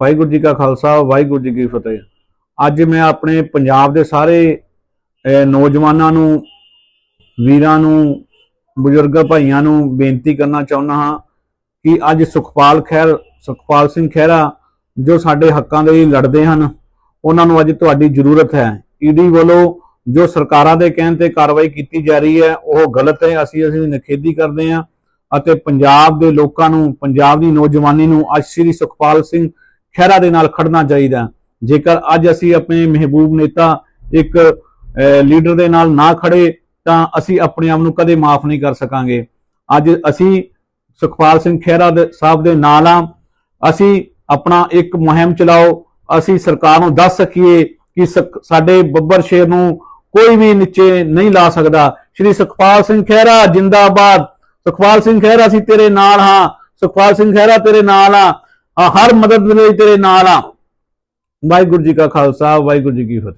ਵਾਹਿਗੁਰੂ ਜੀ ਕਾ ਖਾਲਸਾ, ਵਾਹਿਗੁਰੂ ਜੀ ਕੀ ਫਤਿਹ। ਅੱਜ ਮੈਂ ਆਪਣੇ ਪੰਜਾਬ ਦੇ ਸਾਰੇ ਨੌਜਵਾਨਾਂ ਨੂੰ, ਵੀਰਾਂ ਨੂੰ, ਬਜ਼ੁਰਗ ਭਾਈਆਂ ਨੂੰ ਬੇਨਤੀ ਕਰਨਾ ਚਾਹੁੰਦਾ ਹਾਂ ਕਿ ਅੱਜ ਸੁਖਪਾਲ ਖਹਿਰ, ਸੁਖਪਾਲ ਸਿੰਘ ਖਹਿਰਾ, ਜੋ ਸਾਡੇ ਹੱਕਾਂ ਦੇ ਲਈ ਲੜਦੇ ਹਨ, ਉਹਨਾਂ ਨੂੰ ਅੱਜ ਤੁਹਾਡੀ ਜ਼ਰੂਰਤ ਹੈ। ਈਡੀ ਵੱਲੋਂ ਜੋ ਸਰਕਾਰਾਂ ਦੇ ਕਹਿਣ ਤੇ ਕਾਰਵਾਈ ਕੀਤੀ ਜਾ ਰਹੀ ਹੈ, ਉਹ ਗਲਤ ਹੈ। ਅਸੀਂ ਅਸੀਂ ਨਿਖੇਧੀ ਕਰਦੇ ਹਾਂ ਅਤੇ ਪੰਜਾਬ ਦੇ ਲੋਕਾਂ ਨੂੰ, ਪੰਜਾਬ ਦੀ ਨੌਜਵਾਨੀ ਨੂੰ ਅੱਜ ਸ੍ਰੀ ਸੁਖਪਾਲ ਸਿੰਘ ਖਹਿਰਾ ਦੇ ਨਾਲ ਖੜਨਾ ਚਾਹੀਦਾ। ਜੇਕਰ ਅੱਜ ਅਸੀਂ ਆਪਣੇ ਮਹਿਬੂਬ ਨੇਤਾ ਇੱਕ ਲੀਡਰ ਦੇ ਨਾਲ ਨਾ ਖੜੇ, ਤਾਂ ਅਸੀਂ ਆਪਣੇ ਆਪ ਨੂੰ ਕਦੇ ਮਾਫ ਨਹੀਂ ਕਰ ਸਕਾਂਗੇ। ਅੱਜ ਅਸੀਂ ਸੁਖਪਾਲ ਸਿੰਘ ਖਹਿਰਾ ਦੇ ਸਾਹਿਬ ਦੇ ਨਾਲ ਆ। ਅਸੀਂ ਆਪਣਾ ਇੱਕ ਮੁਹਿੰਮ ਚਲਾਓ। ਅਸੀਂ ਸਰਕਾਰ ਨੂੰ ਦੱਸ ਸਕੀਏ ਕਿ ਸਾਡੇ ਬੱਬਰ ਸ਼ੇਰ ਨੂੰ ਕੋਈ ਵੀ ਨੀਚੇ ਨਹੀਂ ਲਾ ਸਕਦਾ। ਸ਼੍ਰੀ ਸੁਖਪਾਲ ਸਿੰਘ ਖਹਿਰਾ, ਜਿੰਦਾਬਾਦ। ਸੁਖਪਾਲ ਸਿੰਘ ਖਹਿਰਾ, ਅਸੀਂ ਤੇਰੇ ਨਾਲ ਹਾਂ। ਸੁਖਪਾਲ ਸਿੰਘ ਖਹਿਰਾ ਤੇਰੇ ਨਾਲ ਆ। ਆ ਹਰ ਮਦਦ ਦੇ ਲਈ ਤੇਰੇ ਨਾਲ ਆ। ਵਾਹਿਗੁਰੂ ਜੀ ਕਾ ਖਾਲਸਾ, ਵਾਹਿਗੁਰੂ ਜੀ ਕੀ ਫਤਿਹ।